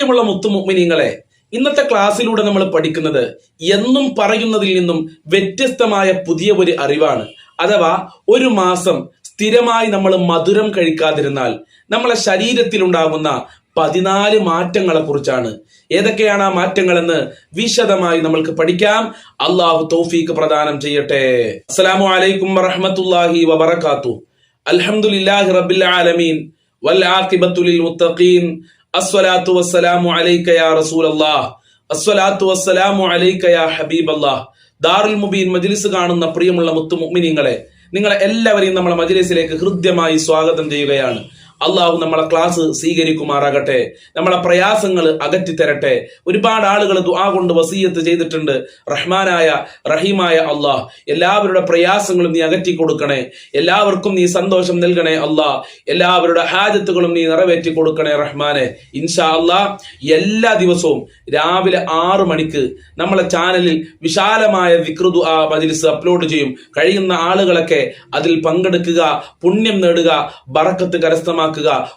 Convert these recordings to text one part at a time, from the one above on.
പ്രിയമുള്ള മുത്തുമുമിനിങ്ങളെ ഇന്നത്തെ ക്ലാസ്സിലൂടെ നമ്മൾ പഠിക്കുന്നത് എന്നും പറയുന്നതിൽ നിന്നും വ്യത്യസ്തമായ പുതിയ ഒരു അറിവാണ്. അഥവാ ഒരു മാസം സ്ഥിരമായി നമ്മൾ മധുരം കഴിക്കാതിരുന്നാൽ നമ്മളെ ശരീരത്തിലുണ്ടാകുന്ന പതിനാല് മാറ്റങ്ങളെ കുറിച്ചാണ്. ഏതൊക്കെയാണ് ആ മാറ്റങ്ങളെന്ന് വിശദമായി നമ്മൾക്ക് പഠിക്കാം. അള്ളാഹു തൗഫീഖ് പ്രദാനം ചെയ്യട്ടെ. അസ്സലാമു അലൈക്കും വറഹ്മത്തുള്ളാഹി വബറകാതുഹു അൽഹംദുലില്ലാഹി റബ്ബിൽ ആലമീൻ. മുത്തഖീൻ. അസ്സലാത്തു വസ്സലാമു അലൈക യാ റസൂലല്ലാഹ് അസ്സലാത്തു വസ്സലാമു അലൈക യാ ഹബീബല്ലാഹ് ദാറുൽ മുബീൻ മജ്ലിസ് കാണുന്ന പ്രിയമുള്ള മുത്തു മുഅ്മിനീങ്ങളെ നിങ്ങളെ എല്ലാവരെയും നമ്മളെ മജ്ലിസിലേക്ക് ഹൃദ്യമായി സ്വാഗതം ചെയ്യുകയാണ്. അള്ളാഹു നമ്മളെ ക്ലാസ് സ്വീകരിക്കുമാറാകട്ടെ. നമ്മളെ പ്രയാസങ്ങൾ അകറ്റിത്തരട്ടെ. ഒരുപാട് ആളുകൾ ദുആ കൊണ്ട് വസീയത്ത് ചെയ്തിട്ടുണ്ട്. റഹ്മാനായ റഹീമായ അള്ളാഹ് എല്ലാവരുടെ പ്രയാസങ്ങളും നീ അകറ്റി കൊടുക്കണേ എല്ലാവർക്കും നീ സന്തോഷം നൽകണേ അള്ളാഹ്. എല്ലാവരുടെ ഹാജത്തുകളും നീ നിറവേറ്റി കൊടുക്കണേ റഹ്മാനെ. ഇൻഷാ അള്ളാഹ് എല്ലാ ദിവസവും രാവിലെ ആറു മണിക്ക് നമ്മളെ ചാനലിൽ വിശാലമായ വിക്രുതു ആ മജിലിസ് അപ്ലോഡ് ചെയ്യും. കഴിയുന്ന ആളുകളൊക്കെ അതിൽ പങ്കെടുക്കുക പുണ്യം നേടുക ബറക്കത്ത് കരസ്ഥമാക്കുക.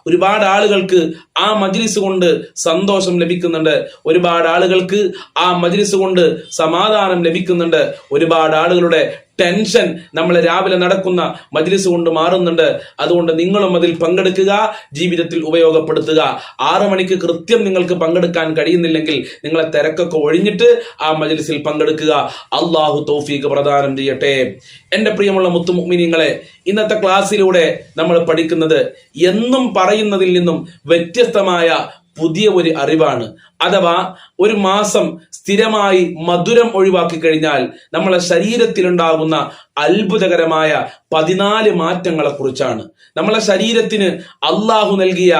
ഒരുപാട് ആളുകൾക്ക് ആ മജ്ലിസ് കൊണ്ട് സന്തോഷം ലഭിക്കുന്നുണ്ട്. ഒരുപാട് ആളുകൾക്ക് ആ മജ്ലിസ് കൊണ്ട് സമാധാനം ലഭിക്കുന്നുണ്ട്. ഒരുപാട് ആളുകളുടെ ടെൻഷൻ നമ്മൾ രാവിലെ നടക്കുന്ന മജ്ലിസ് കൊണ്ട് മാറുന്നുണ്ട്. അതുകൊണ്ട് നിങ്ങളും അതിൽ പങ്കെടുക്കുക ജീവിതത്തിൽ ഉപയോഗപ്പെടുത്തുക. ആറു മണിക്ക് കൃത്യം നിങ്ങൾക്ക് പങ്കെടുക്കാൻ കഴിയുന്നില്ലെങ്കിൽ നിങ്ങളെ തിരക്കൊക്കെ ഒഴിഞ്ഞിട്ട് ആ മജ്ലിസിൽ പങ്കെടുക്കുക. അള്ളാഹു തൗഫീഖ് പ്രദാനം ചെയ്യട്ടെ. എന്റെ പ്രിയമുള്ള മുത്തുമുമിനിങ്ങളെ ഇന്നത്തെ ക്ലാസ്സിലൂടെ നമ്മൾ പഠിക്കുന്നത് എന്നും പറയുന്നതിൽ നിന്നും വ്യത്യസ്തമായ പുതിയ ഒരു അറിവാണ്. അഥവാ ഒരു മാസം സ്ഥിരമായി മധുരം ഒഴിവാക്കി കഴിഞ്ഞാൽ നമ്മളെ ശരീരത്തിലുണ്ടാകുന്ന അത്ഭുതകരമായ പതിനാല് മാറ്റങ്ങളെ കുറിച്ചാണ് നമ്മളെ ശരീരത്തിന് അള്ളാഹു നൽകിയ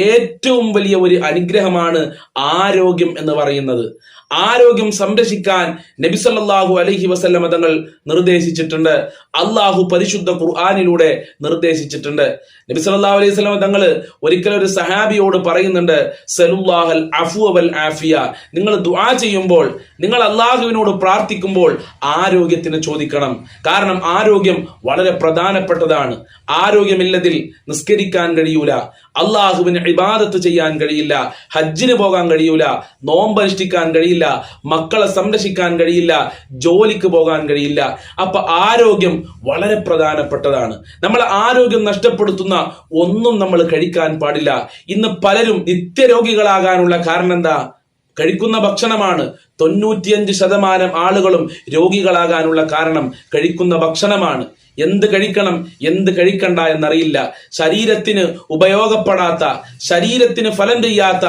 ഏറ്റവും വലിയ ഒരു അനുഗ്രഹമാണ് ആരോഗ്യം എന്ന് പറയുന്നത്. ആരോഗ്യം സംരക്ഷിക്കാൻ നബി സല്ലല്ലാഹു അലൈഹി വസല്ലമ തങ്ങൾ നിർദ്ദേശിച്ചിട്ടുണ്ട്. അള്ളാഹു പരിശുദ്ധ ഖുർആാനിലൂടെ നിർദ്ദേശിച്ചിട്ടുണ്ട്. നബി സല്ലല്ലാഹു അലൈഹി വസല്ലമ തങ്ങൾ ഒരിക്കലും ഒരു സഹാബിയോട് പറയുന്നുണ്ട് സലുല്ലാഹൽ അഫു ആഫിയ. നിങ്ങൾ ദുആ ചെയ്യുമ്പോൾ നിങ്ങൾ അള്ളാഹുവിനോട് പ്രാർത്ഥിക്കുമ്പോൾ ആരോഗ്യത്തിന് ചോദിക്കണം. കാരണം ആരോഗ്യം വളരെ പ്രധാനപ്പെട്ടതാണ്. ആരോഗ്യമില്ലതിൽ നിസ്കരിക്കാൻ കഴിയൂല. അള്ളാഹുവിന് ഇബാദത്ത് ചെയ്യാൻ കഴിയില്ല. ഹജ്ജിന് പോകാൻ കഴിയൂല. നോമ്പനുഷ്ഠിക്കാൻ കഴിയില്ല. മക്കളെ സംരക്ഷിക്കാൻ കഴിയില്ല. ജോലിക്ക് പോകാൻ കഴിയില്ല. അപ്പൊ ആരോഗ്യം വളരെ പ്രധാനപ്പെട്ടതാണ്. നമ്മൾ ആരോഗ്യം നഷ്ടപ്പെടുത്തുന്ന ഒന്നും നമ്മൾ കഴിക്കാൻ പാടില്ല. ഇന്ന് പലരും നിത്യരോഗികളാകാനുള്ള കാരണം എന്താ? കഴിക്കുന്ന ഭക്ഷണമാണ്. തൊണ്ണൂറ്റിയഞ്ച് ശതമാനം ആളുകളും രോഗികളാകാനുള്ള കാരണം കഴിക്കുന്ന ഭക്ഷണമാണ്. എന്ത് കഴിക്കണം എന്ത് കഴിക്കണ്ട എന്നറിയില്ല. ശരീരത്തിന് ഉപയോഗപ്പെടാത്ത ശരീരത്തിന് ഫലം ചെയ്യാത്ത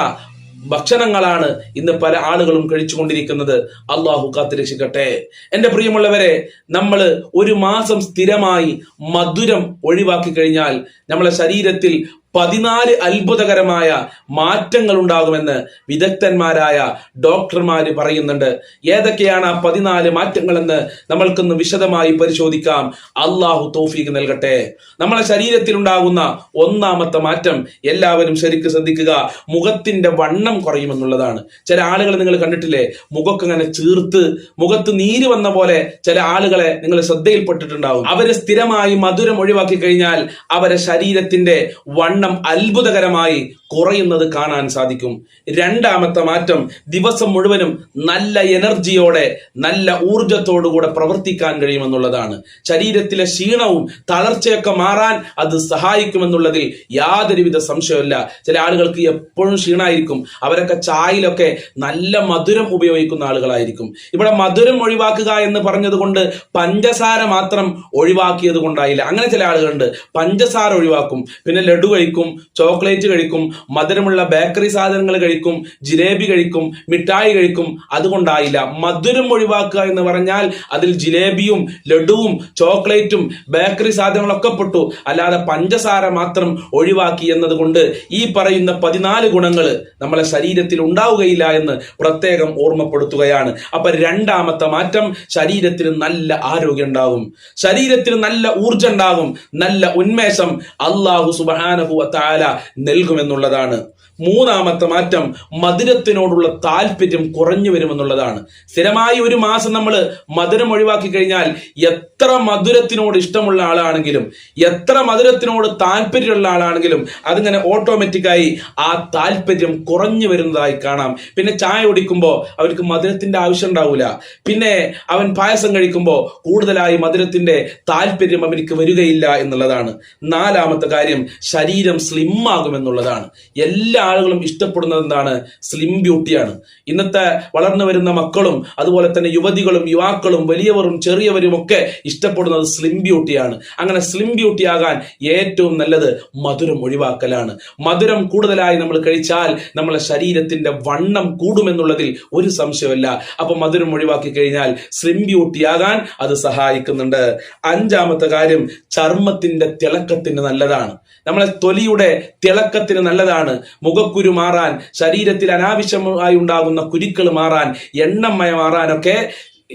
ഭക്ഷണങ്ങളാണ് ഇന്ന് പല ആളുകളും കഴിച്ചുകൊണ്ടിരിക്കുന്നത്. അള്ളാഹു കാത്തുരക്ഷിക്കട്ടെ എന്റെ പ്രിയമുള്ളവരെ നമ്മൾ ഒരു മാസം സ്ഥിരമായി മധുരം ഒഴിവാക്കി കഴിഞ്ഞാൽ നമ്മളെ ശരീരത്തിൽ പതിനാല് അത്ഭുതകരമായ മാറ്റങ്ങൾ ഉണ്ടാകുമെന്ന് വിദഗ്ധന്മാരായ ഡോക്ടർമാർ പറയുന്നുണ്ട്. ഏതൊക്കെയാണ് ആ പതിനാല് മാറ്റങ്ങളെന്ന് നമ്മൾക്കൊന്ന് വിശദമായി പരിശോധിക്കാം. അള്ളാഹു തോഫീക്ക് നൽകട്ടെ. നമ്മളെ ശരീരത്തിൽ ഉണ്ടാകുന്ന ഒന്നാമത്തെ മാറ്റം എല്ലാവരും ശരിക്ക് ശ്രദ്ധിക്കുക. മുഖത്തിന്റെ വണ്ണം കുറയുമെന്നുള്ളതാണ്. ചില ആളുകൾ നിങ്ങൾ കണ്ടിട്ടില്ലേ? മുഖമൊക്കെ ഇങ്ങനെ ചീർത്ത് മുഖത്ത് നീര് വന്ന പോലെ ചില ആളുകളെ നിങ്ങൾ ശ്രദ്ധയിൽപ്പെട്ടിട്ടുണ്ടാവും. അവരെ സ്ഥിരമായി മധുരം ഒഴിവാക്കി കഴിഞ്ഞാൽ അവരെ ശരീരത്തിന്റെ വണ്ണം അത്ഭുതകരമായി കുറയുന്നത് കാണാൻ സാധിക്കും. രണ്ടാമത്തെ മാറ്റം ദിവസം മുഴുവനും നല്ല എനർജിയോടെ നല്ല ഊർജത്തോടുകൂടെ പ്രവർത്തിക്കാൻ കഴിയുമെന്നുള്ളതാണ്. ശരീരത്തിലെ ക്ഷീണവും തളർച്ചയൊക്കെ മാറാൻ അത് സഹായിക്കുമെന്നുള്ളതിൽ യാതൊരുവിധ സംശയമില്ല ചില ആളുകൾക്ക് എപ്പോഴും ക്ഷീണമായിരിക്കും അവരൊക്കെ ചായയിലൊക്കെ നല്ല മധുരം ഉപയോഗിക്കുന്ന ആളുകളായിരിക്കും. ഇവിടെ മധുരം ഒഴിവാക്കുക എന്ന് പറഞ്ഞതുകൊണ്ട് പഞ്ചസാര മാത്രം ഒഴിവാക്കിയത് കൊണ്ടായില്ല അങ്ങനെ ചില ആളുകളുണ്ട്. പഞ്ചസാര ഒഴിവാക്കും. പിന്നെ ലഡു കഴിക്കും. ചോക്ലേറ്റ് കഴിക്കും മധുരമുള്ള ബേക്കറി സാധനങ്ങൾ കഴിക്കും ജിലേബി കഴിക്കും മിഠായി കഴിക്കും. അതുകൊണ്ടായില്ല മധുരം ഒഴിവാക്കുക എന്ന് പറഞ്ഞാൽ അതിൽ ജിലേബിയും ലഡുവും ചോക്ലേറ്റും ബേക്കറി സാധനങ്ങളൊക്കെ പെട്ടു. അല്ലാതെ പഞ്ചസാര മാത്രം ഒഴിവാക്കി എന്നതുകൊണ്ട് ഈ പറയുന്ന പതിനാല് ഗുണങ്ങൾ നമ്മളെ ശരീരത്തിൽ ഉണ്ടാവുകയില്ല എന്ന് പ്രത്യേകം ഓർമ്മപ്പെടുത്തുകയാണ്. അപ്പൊ രണ്ടാമത്തെ മാറ്റം ശരീരത്തിന് നല്ല ആരോഗ്യം ഉണ്ടാകും. ശരീരത്തിന് നല്ല ഊർജം ഉണ്ടാകും. നല്ല ഉന്മേഷം അള്ളാഹു സുബാനഹു താല നൽകുമെന്നുള്ളതാണ്. മൂന്നാമത്തെ മാറ്റം മധുരത്തിനോടുള്ള താല്പര്യം കുറഞ്ഞു വരുമെന്നുള്ളതാണ്. സ്ഥിരമായി ഒരു മാസം നമ്മൾ മധുരം ഒഴിവാക്കി കഴിഞ്ഞാൽ എത്ര മധുരത്തിനോട് ഇഷ്ടമുള്ള ആളാണെങ്കിലും എത്ര മധുരത്തിനോട് താല്പര്യമുള്ള ആളാണെങ്കിലും അതിങ്ങനെ ഓട്ടോമാറ്റിക്കായി ആ താല്പര്യം കുറഞ്ഞു വരുന്നതായി കാണാം. പിന്നെ ചായ കുടിക്കുമ്പോൾ അവർക്ക് മധുരത്തിന്റെ ആവശ്യം ഉണ്ടാവില്ല പിന്നെ അവൻ പായസം കഴിക്കുമ്പോൾ കൂടുതലായി മധുരത്തിന്റെ താല്പര്യം അവർക്ക് വരികയില്ല എന്നുള്ളതാണ്. നാലാമത്തെ കാര്യം ശരീരം സ്ലിം ആകുമെന്നുള്ളതാണ്. എല്ലാ ആളുകളും ഇഷ്ടപ്പെടുന്നത് എന്താണ് സ്ലിം ബ്യൂട്ടിയാണ് ഇന്നത്തെ വളർന്നു വരുന്ന മക്കളും അതുപോലെ തന്നെ യുവതികളും യുവാക്കളും വലിയവരും ചെറിയവരും ഒക്കെ ഇഷ്ടപ്പെടുന്നത് സ്ലിം ബ്യൂട്ടിയാണ് അങ്ങനെ സ്ലിം ബ്യൂട്ടി ആകാൻ ഏറ്റവും നല്ലത് മധുരം ഒഴിവാക്കലാണ്. മധുരം കൂടുതലായി നമ്മൾ കഴിച്ചാൽ നമ്മളെ ശരീരത്തിന്റെ വണ്ണം കൂടുമെന്നുള്ളതിൽ ഒരു സംശയമല്ല അപ്പൊ മധുരം ഒഴിവാക്കി കഴിഞ്ഞാൽ സ്ലിം ബ്യൂട്ടി ആകാൻ അത് സഹായിക്കുന്നുണ്ട്. അഞ്ചാമത്തെ കാര്യം ചർമ്മത്തിന്റെ തിളക്കത്തിന് നല്ലതാണ്. നമ്മളെ തൊലിയുടെ തിളക്കത്തിന് നല്ലതാണ്. മുഖക്കുരു മാറാൻ ശരീരത്തിൽ അനാവശ്യമായി ഉണ്ടാകുന്ന കുരുക്കൾ മാറാൻ എണ്ണമയ മാറാനൊക്കെ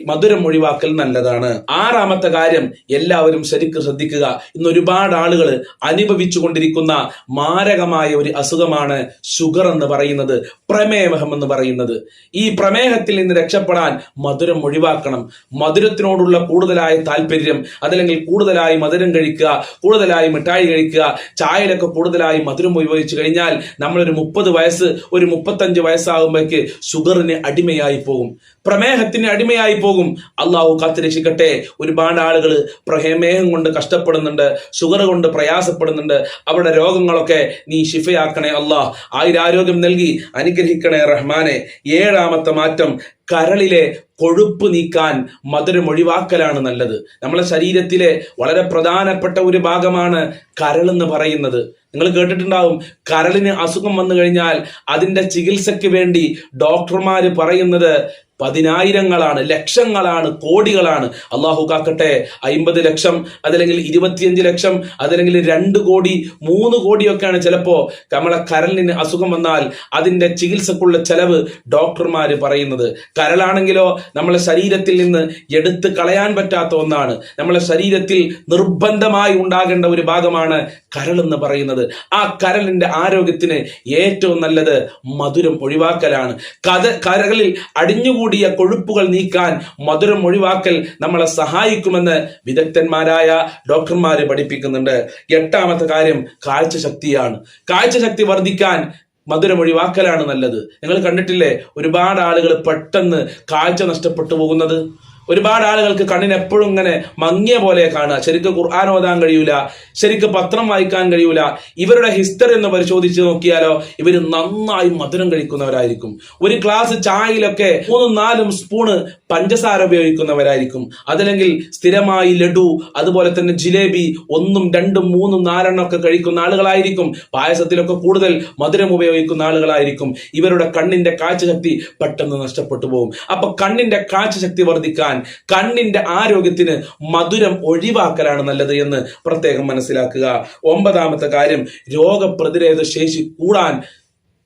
മധുരം ഒഴിവാക്കൽ നല്ലതാണ്. ആറാമത്തെ കാര്യം എല്ലാവരും ശരിക്കും ശ്രദ്ധിക്കുക. ഇന്ന് ഒരുപാട് ആളുകൾ അനുഭവിച്ചു കൊണ്ടിരിക്കുന്ന മാരകമായ ഒരു അസുഖമാണ് ഷുഗർ എന്ന് പറയുന്നത് പ്രമേഹം എന്ന് പറയുന്നത്. ഈ പ്രമേഹത്തിൽ നിന്ന് രക്ഷപ്പെടാൻ മധുരം ഒഴിവാക്കണം. മധുരത്തിനോടുള്ള കൂടുതലായ താല്പര്യം അതല്ലെങ്കിൽ കൂടുതലായി മധുരം കഴിക്കുക കൂടുതലായി മിഠായി കഴിക്കുക ചായയിലൊക്കെ കൂടുതലായി മധുരം ഉപയോഗിച്ചു കഴിഞ്ഞാൽ നമ്മളൊരു മുപ്പത് വയസ്സ് ഒരു മുപ്പത്തഞ്ച് വയസ്സാകുമ്പോഴേക്ക് ഷുഗറിന് അടിമയായി പോകും. പ്രമേഹത്തിന് അടിമയായി പോകും. അള്ളാഹു കാത്തിരക്ഷിക്കട്ടെ ഒരുപാട് ആളുകൾ പ്രമേഹം കൊണ്ട് കഷ്ടപ്പെടുന്നുണ്ട് ഷുഗർ കൊണ്ട് പ്രയാസപ്പെടുന്നുണ്ട്. അവരുടെ രോഗങ്ങളൊക്കെ നീ ശിഫയാക്കണേ അള്ളാഹ്. ആയുരാരോഗ്യം നൽകി അനുഗ്രഹിക്കണേ റഹ്മാനെ. ഏഴാമത്തെ മാറ്റം കരളിലെ കൊഴുപ്പ് നീക്കാൻ മധുരം ഒഴിവാക്കലാണ് നല്ലത്. നമ്മളെ ശരീരത്തിലെ വളരെ പ്രധാനപ്പെട്ട ഒരു ഭാഗമാണ് കരൾ എന്ന് പറയുന്നത്. നിങ്ങൾ കേട്ടിട്ടുണ്ടാവും കരളിന് അസുഖം വന്നു കഴിഞ്ഞാൽ അതിന്റെ ചികിത്സയ്ക്ക് വേണ്ടി ഡോക്ടർമാർ പറയുന്നത് പതിനായിരങ്ങളാണ് ലക്ഷങ്ങളാണ് കോടികളാണ്. അള്ളാഹു കാക്കട്ടെ അയിമ്പത് ലക്ഷം അതല്ലെങ്കിൽ ഇരുപത്തിയഞ്ച് ലക്ഷം അതല്ലെങ്കിൽ രണ്ട് കോടി മൂന്ന് കോടിയൊക്കെയാണ് ചിലപ്പോൾ നമ്മളെ കരളിന് അസുഖം വന്നാൽ അതിന്റെ ചികിത്സക്കുള്ള ചെലവ് ഡോക്ടർമാർ പറയുന്നത്. കരളാണെങ്കിലോ നമ്മളെ ശരീരത്തിൽ നിന്ന് എടുത്ത് കളയാൻ പറ്റാത്ത ഒന്നാണ്. നമ്മളെ ശരീരത്തിൽ നിർബന്ധമായി ഉണ്ടാകേണ്ട ഒരു ഭാഗമാണ് കരൾ എന്ന് പറയുന്നത്. ആ കരളിന്റെ ആരോഗ്യത്തിന് ഏറ്റവും നല്ലത് മധുരം ഒഴിവാക്കലാണ്. കഥ കരകളിൽ അടിഞ്ഞുകൂടിയ കൊഴുപ്പുകൾ നീക്കാൻ മധുരം ഒഴിവാക്കൽ നമ്മളെ സഹായിക്കുമെന്ന് വിദഗ്ധന്മാരായ ഡോക്ടർമാര് പഠിപ്പിക്കുന്നുണ്ട്. എട്ടാമത്തെ കാര്യം കാഴ്ചശക്തിയാണ്. കാഴ്ചശക്തി വർദ്ധിക്കാൻ മധുരം ഒഴിവാക്കലാണ് നല്ലത്. നിങ്ങൾ കണ്ടിട്ടില്ലേ? ഒരുപാട് ആളുകൾ പെട്ടെന്ന് കാഴ്ച നഷ്ടപ്പെട്ടു പോകുന്നത്? ഒരുപാട് ആളുകൾക്ക് കണ്ണിന് എപ്പോഴും ഇങ്ങനെ മങ്ങിയ പോലെ കാണുക. ശരിക്കും ഖുർആൻ ഓതാൻ കഴിയൂല ശരിക്ക് പത്രം വായിക്കാൻ കഴിയൂല. ഇവരുടെ ഹിസ്റ്ററി ഒന്ന് പരിശോധിച്ച് നോക്കിയാലോ ഇവർ നന്നായി മധുരം കഴിക്കുന്നവരായിരിക്കും. ഒരു ഗ്ലാസ് ചായയിലൊക്കെ മൂന്നും നാലും സ്പൂണ് പഞ്ചസാര ഉപയോഗിക്കുന്നവരായിരിക്കും. അതല്ലെങ്കിൽ സ്ഥിരമായി ലഡു അതുപോലെ തന്നെ ജിലേബി ഒന്നും രണ്ടും മൂന്നും നാലെണ്ണം ഒക്കെ കഴിക്കുന്ന ആളുകളായിരിക്കും. പായസത്തിലൊക്കെ കൂടുതൽ മധുരം ഉപയോഗിക്കുന്ന ആളുകളായിരിക്കും. ഇവരുടെ കണ്ണിന്റെ കാഴ്ചശക്തി പെട്ടെന്ന് നഷ്ടപ്പെട്ടു പോകും. അപ്പൊ കണ്ണിന്റെ കാഴ്ചശക്തി വർദ്ധിക്കാൻ കണ്ണിന്റെ ആരോഗ്യത്തിന് മധുരം ഒഴിവാക്കലാണ് നല്ലത് എന്ന് പ്രത്യേകം മനസ്സിലാക്കുക. ഒമ്പതാമത്തെ കാര്യം രോഗപ്രതിരോധ ശേഷി കൂടാൻ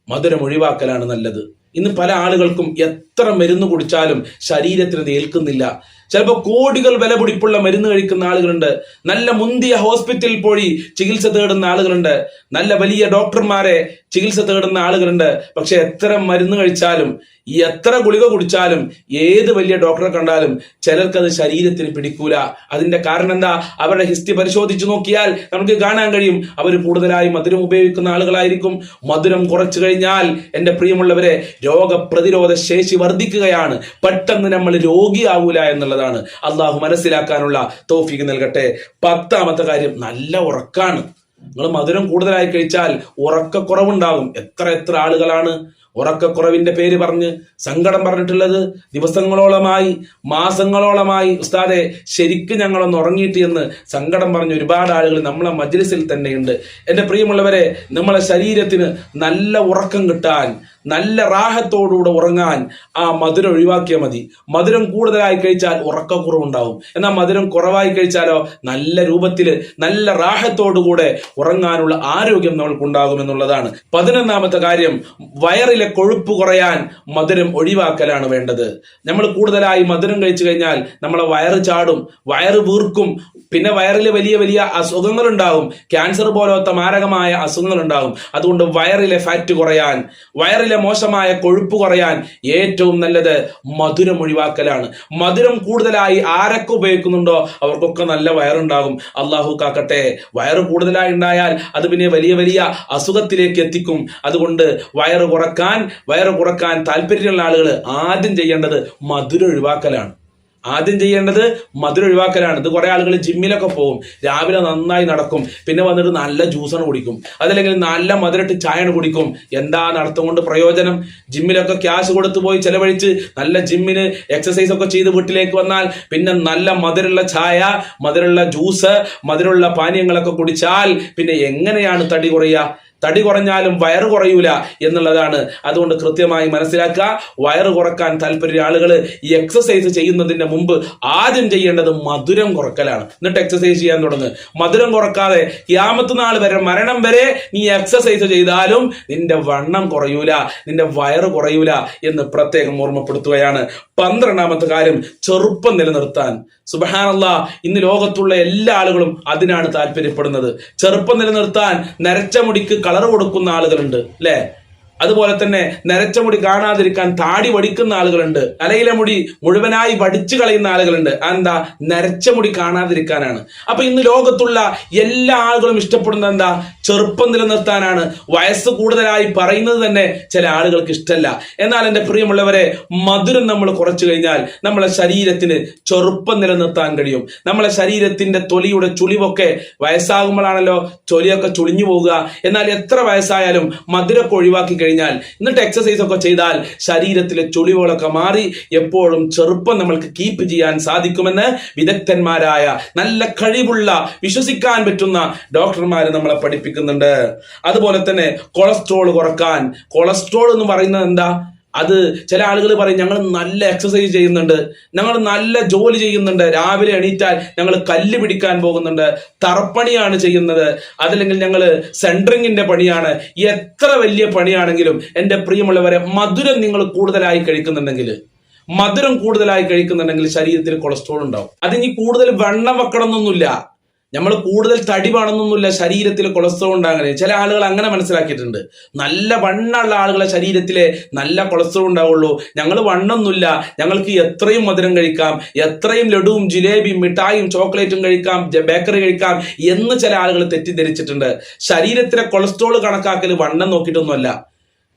മധുരം ഒഴിവാക്കലാണ് നല്ലത്. ഇന്ന് പല ആളുകൾക്കും എത്ര മരുന്ന് കുടിച്ചാലും ശരീരത്തിന് ഏൽക്കുന്നില്ല. ചിലപ്പോൾ കോടികൾ വില പിടിപ്പുള്ള മരുന്ന് കഴിക്കുന്ന ആളുകളുണ്ട്. നല്ല മുന്തിയ ഹോസ്പിറ്റലിൽ പോയി ചികിത്സ തേടുന്ന ആളുകളുണ്ട്. നല്ല വലിയ ഡോക്ടർമാരെ ചികിത്സ തേടുന്ന ആളുകളുണ്ട്. പക്ഷെ എത്ര മരുന്ന് കഴിച്ചാലും എത്ര ഗുളിക കുടിച്ചാലും ഏത് വലിയ ഡോക്ടറെ കണ്ടാലും ചിലർക്കത് ശരീരത്തിന് പിടിക്കൂല. അതിന്റെ കാരണം എന്താ? അവരുടെ ഹിസ്റ്ററി പരിശോധിച്ചു നോക്കിയാൽ നമുക്ക് കാണാൻ കഴിയും. അവർ കൂടുതലായി മധുരം ഉപയോഗിക്കുന്ന ആളുകളായിരിക്കും. മധുരം കുറച്ചു കഴിഞ്ഞാൽ എന്റെ പ്രിയമുള്ളവരെ രോഗപ്രതിരോധ ശേഷി വർദ്ധിക്കുകയാണ്. പെട്ടെന്ന് നമ്മൾ രോഗിയാവൂല എന്നുള്ളതാണ് അള്ളാഹു മനസ്സിലാക്കാനുള്ള തോഫിക്ക് നൽകട്ടെ. പത്താമത്തെ കാര്യം നല്ല ഉറക്കാണ്. നിങ്ങൾ മധുരം കൂടുതലായി കഴിച്ചാൽ ഉറക്കക്കുറവുണ്ടാകും. എത്ര എത്ര ആളുകളാണ് ഉറക്കക്കുറവിന്റെ പേര് പറഞ്ഞ് സങ്കടം പറഞ്ഞിട്ടുള്ളത്? ദിവസങ്ങളോളമായി മാസങ്ങളോളമായി ഉസ്താദെ ശരിക്കും ഞങ്ങളൊന്ന് ഉറങ്ങിയിട്ട് എന്ന് സങ്കടം പറഞ്ഞ ഒരുപാട് ആളുകൾ നമ്മളെ മജ്ലിസിൽ തന്നെയുണ്ട്. എന്റെ പ്രിയമുള്ളവരെ നമ്മളെ ശരീരത്തിന് നല്ല ഉറക്കം കിട്ടാൻ നല്ല റാഹത്തോടുകൂടെ ഉറങ്ങാൻ ആ മധുരം ഒഴിവാക്കിയാൽ മതി. മധുരം കൂടുതലായി കഴിച്ചാൽ ഉറക്കക്കുറവുണ്ടാവും. എന്നാൽ മധുരം കുറവായി കഴിച്ചാലോ നല്ല രൂപത്തിൽ നല്ല റാഹത്തോടുകൂടെ ഉറങ്ങാനുള്ള ആരോഗ്യം നമ്മൾക്കുണ്ടാകും എന്നുള്ളതാണ്. പതിനൊന്നാമത്തെ കാര്യം വയറിലെ കൊഴുപ്പ് കുറയാൻ മധുരം ഒഴിവാക്കലാണ് വേണ്ടത്. നമ്മൾ കൂടുതലായി മധുരം കഴിച്ചു കഴിഞ്ഞാൽ നമ്മളെ വയറ് ചാടും വയറ് വീർക്കും പിന്നെ വയറിൽ വലിയ വലിയ അസുഖങ്ങൾ ഉണ്ടാകും ക്യാൻസർ പോലത്തെ മാരകമായ അസുഖങ്ങൾ ഉണ്ടാകും അതുകൊണ്ട് വയറിലെ ഫാറ്റ് കുറയാൻ വയറിലെ മോശമായ കൊഴുപ്പ് കുറയാൻ ഏറ്റവും നല്ലത് മധുരം ഒഴിവാക്കലാണ്. മധുരം കൂടുതലായി ആരൊക്കെ ഉപയോഗിക്കുന്നുണ്ടോ അവർക്കൊക്കെ നല്ല വയറുണ്ടാകും. അള്ളാഹു കാക്കട്ടെ വയറ് കൂടുതലായി ഉണ്ടായാൽ അത് പിന്നെ വലിയ വലിയ അസുഖത്തിലേക്ക് എത്തിക്കും. അതുകൊണ്ട് വയറ് കുറയ്ക്കാൻ വയറ് കുറയ്ക്കാൻ താല്പര്യമുള്ള ആളുകൾ ആദ്യം ചെയ്യേണ്ടത് മധുരം ഒഴിവാക്കലാണ്. ആദ്യം ചെയ്യേണ്ടത് മധുരം ഒഴിവാക്കലാണ്. ഇത് കുറെ ആളുകൾ ജിമ്മിലൊക്കെ പോകും. രാവിലെ നന്നായി നടക്കും. പിന്നെ വന്നിട്ട് നല്ല ജ്യൂസാണ് കുടിക്കും. അതല്ലെങ്കിൽ നല്ല മധുരട്ട് ചായയാണ് കുടിക്കും. എന്താ നടത്തം കൊണ്ട് പ്രയോജനം? ജിമ്മിലൊക്കെ ക്യാഷ് കൊടുത്തു പോയി ചെലവഴിച്ച് നല്ല ജിമ്മിന് എക്സസൈസ് ഒക്കെ ചെയ്ത് വീട്ടിലേക്ക് വന്നാൽ പിന്നെ നല്ല മധുരമുള്ള ചായ മധുരമുള്ള ജ്യൂസ് മധുരമുള്ള പാനീയങ്ങളൊക്കെ കുടിച്ചാൽ പിന്നെ എങ്ങനെയാണ് തടി കുറയുക? തടി കുറഞ്ഞാലും വയറ് കുറയൂല എന്നുള്ളതാണ്. അതുകൊണ്ട് കൃത്യമായി മനസ്സിലാക്കുക. വയറ് കുറയ്ക്കാൻ താല്പര്യ ആളുകൾ ഈ എക്സസൈസ് ചെയ്യുന്നതിന് മുമ്പ് ആദ്യം ചെയ്യേണ്ടത് മധുരം കുറക്കലാണ്. എന്നിട്ട് എക്സസൈസ് ചെയ്യാൻ തുടങ്ങുക മധുരം കുറക്കാതെ യാമത്ത് നാൾ വരെ മരണം വരെ നീ എക്സസൈസ് ചെയ്താലും നിന്റെ വണ്ണം കുറയൂല നിന്റെ വയറ് കുറയൂല എന്ന് പ്രത്യേകം ഓർമ്മപ്പെടുത്തുകയാണ്. പന്ത്രണ്ടാമത്തെ കാര്യം ചെറുപ്പം നിലനിർത്താൻ. സുബഹാനല്ല ഇന്ന് ലോകത്തുള്ള എല്ലാ ആളുകളും അതിനാണ് താല്പര്യപ്പെടുന്നത്. ചെറുപ്പം നിലനിർത്താൻ നരച്ച മുടിക്ക് കളർ കൊടുക്കുന്ന ആളുകളുണ്ട് അല്ലേ? അതുപോലെ തന്നെ നരച്ച മുടി കാണാതിരിക്കാൻ താടി വടിക്കുന്ന ആളുകളുണ്ട്. തലയിലെ മുടി മുഴുവനായി വടിച്ചു കളയുന്ന ആളുകളുണ്ട്. എന്താ നരച്ച മുടി കാണാതിരിക്കാനാണ്. അപ്പൊ ഇന്ന് ലോകത്തുള്ള എല്ലാ ആളുകളും ഇഷ്ടപ്പെടുന്നത് എന്താ? ചെറുപ്പം നിലനിർത്താനാണ്. വയസ്സ് കൂടുതലായി പറയുന്നത് തന്നെ ചില ആളുകൾക്ക് ഇഷ്ടമല്ല. എന്നാൽ എന്റെ പ്രിയമുള്ളവരെ മധുരം നമ്മൾ കുറച്ചു കഴിഞ്ഞാൽ നമ്മളെ ശരീരത്തിന് ചെറുപ്പം നിലനിർത്താൻ കഴിയും. നമ്മളെ ശരീരത്തിന്റെ തൊലിയുടെ ചുളിവൊക്കെ വയസ്സാകുമ്പോഴാണല്ലോ തൊലിയൊക്കെ ചുളിഞ്ഞു പോവുക. എന്നാൽ എത്ര വയസ്സായാലും മധുരമൊക്കെ ഒഴിവാക്കി കഴിഞ്ഞാൽ എന്നിട്ട് എക്സസൈസ് ഒക്കെ ചെയ്താൽ ശരീരത്തിലെ ചുളിവുകളൊക്കെ മാറി എപ്പോഴും ചെറുപ്പം നമ്മൾക്ക് കീപ്പ് ചെയ്യാൻ സാധിക്കുമെന്ന് വിദഗ്ധന്മാരായ നല്ല കഴിവുള്ള വിശ്വസിക്കാൻ പറ്റുന്ന ഡോക്ടർമാർ നമ്മളെ പഠിപ്പിക്കുന്നുണ്ട്. അതുപോലെ തന്നെ കൊളസ്ട്രോൾ കുറയ്ക്കാൻ. കൊളസ്ട്രോൾ എന്ന് പറയുന്നത് എന്താ? അത് ചില ആളുകൾ പറയും ഞങ്ങൾ നല്ല എക്സസൈസ് ചെയ്യുന്നുണ്ട്. ഞങ്ങൾ നല്ല ജോലി ചെയ്യുന്നുണ്ട്. രാവിലെ എണീറ്റാൽ ഞങ്ങൾ കല്ല് പിടിക്കാൻ പോകുന്നുണ്ട്. തറപ്പണിയാണ് ചെയ്യുന്നത്. അതല്ലെങ്കിൽ ഞങ്ങൾ സെൻട്രിങ്ങിന്റെ പണിയാണ്. എത്ര വലിയ പണിയാണെങ്കിലും എന്റെ പ്രിയമുള്ളവരെ മധുരം നിങ്ങൾ കൂടുതലായി കഴിക്കുന്നുണ്ടെങ്കിൽ മധുരം കൂടുതലായി കഴിക്കുന്നുണ്ടെങ്കിൽ ശരീരത്തിൽ കൊളസ്ട്രോൾ ഉണ്ടാവും. അതിനി കൂടുതൽ വെണ്ണം വെക്കണം എന്നൊന്നുമില്ല നമ്മൾ കൂടുതൽ തടി വേണമെന്നൊന്നുമില്ല ശരീരത്തിൽ കൊളസ്ട്രോൾ ഉണ്ടാകാൻ ചില ആളുകൾ അങ്ങനെ മനസ്സിലാക്കിയിട്ടുണ്ട്. നല്ല വണ്ണമുള്ള ആളുകളെ ശരീരത്തിലെ നല്ല കൊളസ്ട്രോൾ ഉണ്ടാവുള്ളൂ. ഞങ്ങൾ വണ്ണൊന്നുമില്ല. ഞങ്ങൾക്ക് എത്രയും മധുരം കഴിക്കാം. എത്രയും ലഡുവും ജിലേബിയും മിഠായും ചോക്ലേറ്റും കഴിക്കാം. ബേക്കറി കഴിക്കാം എന്ന് ചില ആളുകൾ തെറ്റിദ്ധരിച്ചിട്ടുണ്ട്. ശരീരത്തിലെ കൊളസ്ട്രോൾ കണക്കാക്കൽ വണ്ണം നോക്കിയിട്ടൊന്നുമല്ല.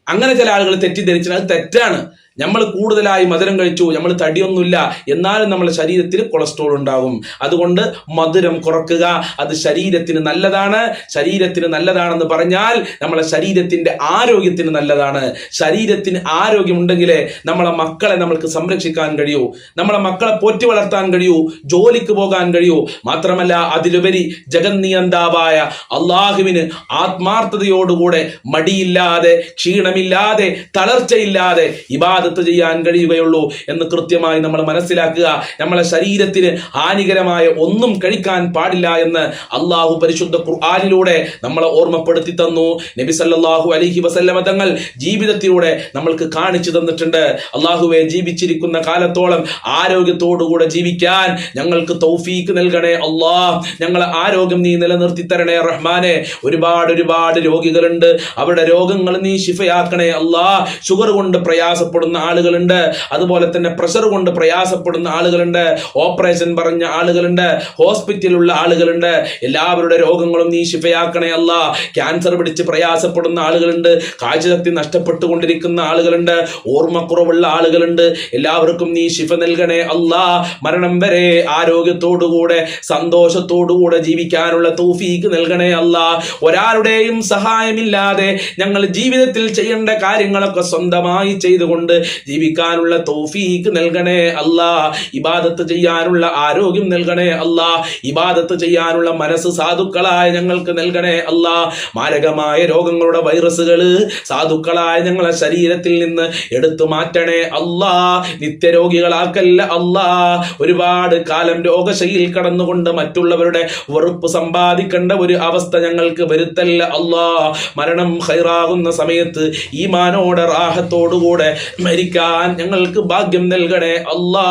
അങ്ങനെ ചില ആളുകൾ തെറ്റിദ്ധരിച്ചത് അത് തെറ്റാണ്. നമ്മൾ കൂടുതലായി മധുരം കഴിച്ചു നമ്മൾ തടിയൊന്നുമില്ല എന്നാലും നമ്മുടെ ശരീരത്തിൽ കൊളസ്ട്രോൾ ഉണ്ടാകും. അതുകൊണ്ട് മധുരം കുറക്കുക അത് ശരീരത്തിന് നല്ലതാണ്. ശരീരത്തിന് നല്ലതാണെന്ന് പറഞ്ഞാൽ നമ്മളെ ശരീരത്തിന്റെ ആരോഗ്യത്തിന് നല്ലതാണ്. ശരീരത്തിന് ആരോഗ്യമുണ്ടെങ്കിലേ നമ്മളെ മക്കളെ നമ്മൾക്ക് സംരക്ഷിക്കാൻ കഴിയൂ. നമ്മളെ മക്കളെ പോറ്റി വളർത്താൻ കഴിയൂ. ജോലിക്ക് പോകാൻ കഴിയൂ. മാത്രമല്ല അതിലുപരി ജഗന്നിയന്താവായ അള്ളാഹുവിന് ആത്മാർത്ഥതയോടുകൂടെ മടിയില്ലാതെ ക്ഷീണമില്ലാതെ തളർച്ചയില്ലാതെ ഇബാദത്ത് ചെയ്യാൻ കഴിയുകയുള്ളൂ എന്ന് കൃത്യമായി നമ്മൾ മനസ്സിലാക്കുക. നമ്മളെ ശരീരത്തിന് ഹാനികരമായ ഒന്നും കഴിക്കാൻ പാടില്ല എന്ന് അള്ളാഹു പരിശുദ്ധ ഖുർആാനിലൂടെ നമ്മളെ ഓർമ്മപ്പെടുത്തി തന്നു. നബി സല്ലാഹു അലൈഹി വസല്ലമ തങ്ങൾ ജീവിതത്തിലൂടെ നമ്മൾക്ക് കാണിച്ചു തന്നിട്ടുണ്ട്. അള്ളാഹുവെ ജീവിച്ചിരിക്കുന്ന കാലത്തോളം ആരോഗ്യത്തോടുകൂടെ ജീവിക്കാൻ ഞങ്ങൾക്ക് തൗഫീക്ക് നൽകണേ അള്ളാഹ് ഞങ്ങളെ ആരോഗ്യം നീ നിലനിർത്തി തരണേ റഹ്മാനെ. ഒരുപാട് ഒരുപാട് രോഗികളുണ്ട്. അവരുടെ രോഗങ്ങൾ നീ ശിഫയാക്കണേ അള്ളാ ഷുഗർ കൊണ്ട് പ്രയാസപ്പെടുന്ന ആളുകളുണ്ട്. അതുപോലെ തന്നെ പ്രഷർ കൊണ്ട് പ്രയാസപ്പെടുന്ന ആളുകളുണ്ട്. ഓപ്പറേഷൻ പറഞ്ഞ ആളുകളുണ്ട്. ഹോസ്പിറ്റലിലുള്ള ആളുകളുണ്ട്. എല്ലാവരുടെ രോഗങ്ങളും നീ ശിഫയാക്കണേ അല്ല. ക്യാൻസർ പിടിച്ച് പ്രയാസപ്പെടുന്ന ആളുകളുണ്ട്. കാഴ്ചശക്തി നഷ്ടപ്പെട്ടുകൊണ്ടിരിക്കുന്ന ആളുകളുണ്ട്. ഓർമ്മക്കുറവുള്ള ആളുകളുണ്ട്. എല്ലാവർക്കും നീ ശിഫ നൽകണേ അല്ല. മരണം വരെ ആരോഗ്യത്തോടുകൂടെ സന്തോഷത്തോടുകൂടെ ജീവിക്കാനുള്ള തൗഫീക്ക് നൽകണേ അല്ല. ഒരാളുടെയും സഹായമില്ലാതെ ഞങ്ങൾ ജീവിതത്തിൽ ചെയ്യേണ്ട കാര്യങ്ങളൊക്കെ സ്വന്തമായി ചെയ്തുകൊണ്ട് ജീവിക്കാനുള്ള തോഫീക്ക് നൽകണേ അല്ലാ. ഇബാദത്ത് ചെയ്യാനുള്ള ആരോഗ്യം നൽകണേ അല്ലാ. ഇബാദത്ത് ചെയ്യാനുള്ള മനസ്സ് സാധുക്കളായ ഞങ്ങൾക്ക് നൽകണേ അല്ലാ. മാരകമായ രോഗങ്ങളുടെ വൈറസുകൾ സാധുക്കളായ ഞങ്ങളെ ശരീരത്തിൽ നിന്ന് എടുത്തു മാറ്റണേ അല്ലാ. നിത്യരോഗികളാക്കല്ല അല്ലാ. ഒരുപാട് കാലം രോഗശൈലിയിൽ കടന്നുകൊണ്ട് മറ്റുള്ളവരുടെ വെറുപ്പ് സമ്പാദിക്കേണ്ട ഒരു അവസ്ഥ ഞങ്ങൾക്ക് വരുത്തല്ല അല്ലാ. മരണം ഹൈറാകുന്ന സമയത്ത് ഈമാനോടെ റാഹത്തോടുകൂടെ മരിക്കാൻ ഞങ്ങൾക്ക് ഭാഗ്യം നൽകണേ. അല്ലാ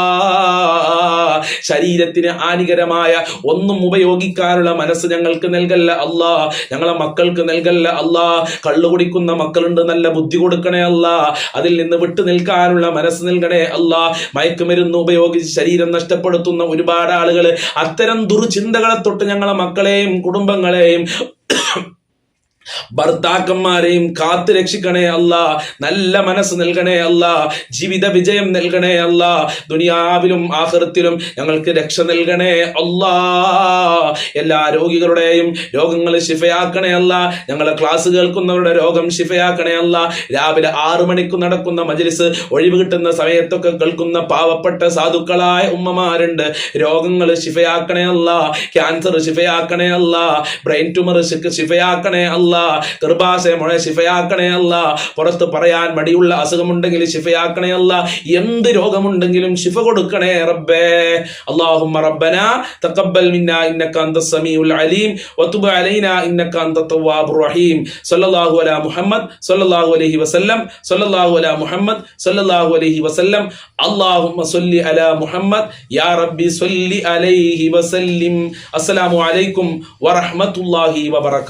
ശരീരത്തിന് ഹാനികരമായ ഒന്നും ഉപയോഗിക്കാനുള്ള മനസ്സ് ഞങ്ങൾക്ക് നൽകല്ല. അല്ലാ ഞങ്ങളെ മക്കൾക്ക് നൽകല്ല. അല്ലാ കള്ളു കുടിക്കുന്ന മക്കളുണ്ട് നല്ല ബുദ്ധി കൊടുക്കണേ. അല്ല അതിൽ നിന്ന് വിട്ടു നിൽക്കാനുള്ള മനസ്സ് നൽകണേ. അല്ല മയക്കുമരുന്ന് ഉപയോഗിച്ച് ശരീരം നഷ്ടപ്പെടുത്തുന്ന ഒരുപാട് ആളുകൾ അത്തരം ദുർചിന്തകളെ തൊട്ട് ഞങ്ങളെ മക്കളെയും കുടുംബങ്ങളെയും ഭർത്താക്കന്മാരെയും കാത്തു രക്ഷിക്കണേ അല്ല. നല്ല മനസ്സ് നൽകണേ അല്ല. ജീവിത വിജയം നൽകണേ അല്ല. ദുനിയാവിലും ആഹൃത്തിലും ഞങ്ങൾക്ക് രക്ഷ നൽകണേ അല്ലാ. എല്ലാ രോഗികളുടെയും രോഗങ്ങൾ ശിഫയാക്കണേ അല്ല. ഞങ്ങളെ ക്ലാസ് കേൾക്കുന്നവരുടെ രോഗം ശിഫയാക്കണേ അല്ല. രാവിലെ ആറു മണിക്ക് നടക്കുന്ന മജ്ലിസ് ഒഴിവ് കിട്ടുന്ന സമയത്തൊക്കെ കേൾക്കുന്ന പാവപ്പെട്ട സാധുക്കളായ ഉമ്മമാരുണ്ട്. രോഗങ്ങൾ ശിഫയാക്കണേ അല്ല. ക്യാൻസർ ശിഫയാക്കണേ അല്ല. ബ്രെയിൻ ട്യൂമർ ശിഫയാക്കണേ അല്ല. ഗർഭാശയ മുഴ ശിഫയാക്കണേ അല്ല പുറത്ത് പറയാൻ മടിയുള്ള അസുഖമുണ്ടെങ്കിൽ ശിഫയാക്കണേ അല്ല എന്ത് രോഗമുണ്ടെങ്കിലും ശിഫ കൊടുക്കണേ റബ്ബേ اللهم ربنا تقبل منا انك انت السميع العليم وتب علينا انك انت التواب الرحيم صلى الله على محمد صلى الله عليه وسلم صلى الله على محمد صلى الله عليه وسلم اللهم صل على محمد يا ربي صل عليه وسلم السلام عليكم ورحمه الله وبركاته